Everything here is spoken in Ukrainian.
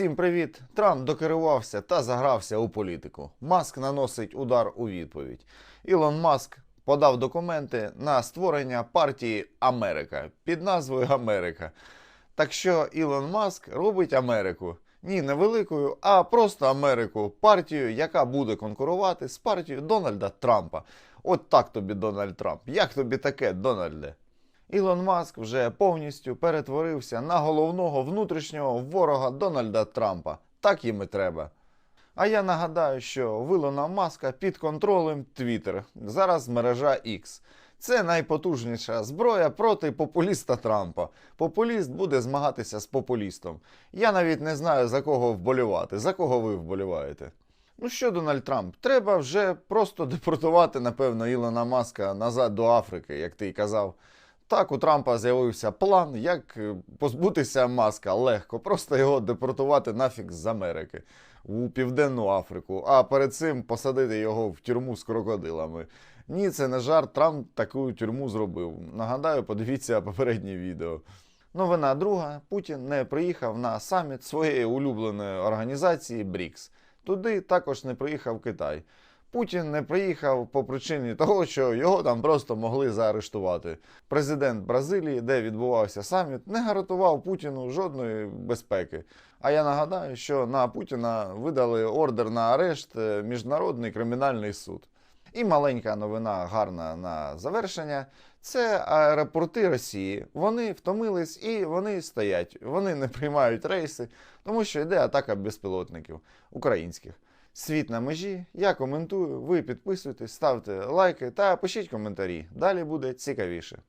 Всім привіт! Трамп докерувався та загрався у політику. Маск наносить удар у відповідь. Ілон Маск подав документи на створення партії Америка під назвою Америка. Так що Ілон Маск робить Америку. Ні, не великою, а просто Америку, партію, яка буде конкурувати з партією Дональда Трампа. От так тобі Дональд Трамп. Як тобі таке, Дональде? Ілон Маск вже повністю перетворився на головного внутрішнього ворога Дональда Трампа. Так їм і треба. А я нагадаю, що в Ілона Маска під контролем Twitter, зараз мережа X. Це найпотужніша зброя проти популіста Трампа. Популіст буде змагатися з популістом. Я навіть не знаю за кого вболівати. За кого ви вболіваєте? Ну що, Дональд Трамп, треба вже просто депортувати, напевно, Ілона Маска назад до Африки, як ти й казав. Так, у Трампа з'явився план, як е, позбутися маска легко, просто його депортувати нафіг з Америки у Південну Африку, а перед цим посадити його в тюрму з крокодилами. Ні, це не жарт, Трамп таку тюрму зробив. Нагадаю, подивіться попереднє відео. Новина друга: Путін не приїхав на саміт своєї улюбленої організації БРІКС. Туди також не приїхав Китай. Путін не приїхав по причині того, що його там просто могли заарештувати. Президент Бразилії, де відбувався саміт, не гарантував Путіну жодної безпеки. А я нагадаю, що на Путіна видали ордер на арешт е, Міжнародний кримінальний суд. І маленька новина гарна на завершення. Це аеропорти Росії. Вони втомились і вони стоять. Вони не приймають рейси, тому що йде атака безпілотників українських. Світ на межі. Я коментую. Ви підписуйтесь, ставте лайки та пишіть коментарі. Далі буде цікавіше.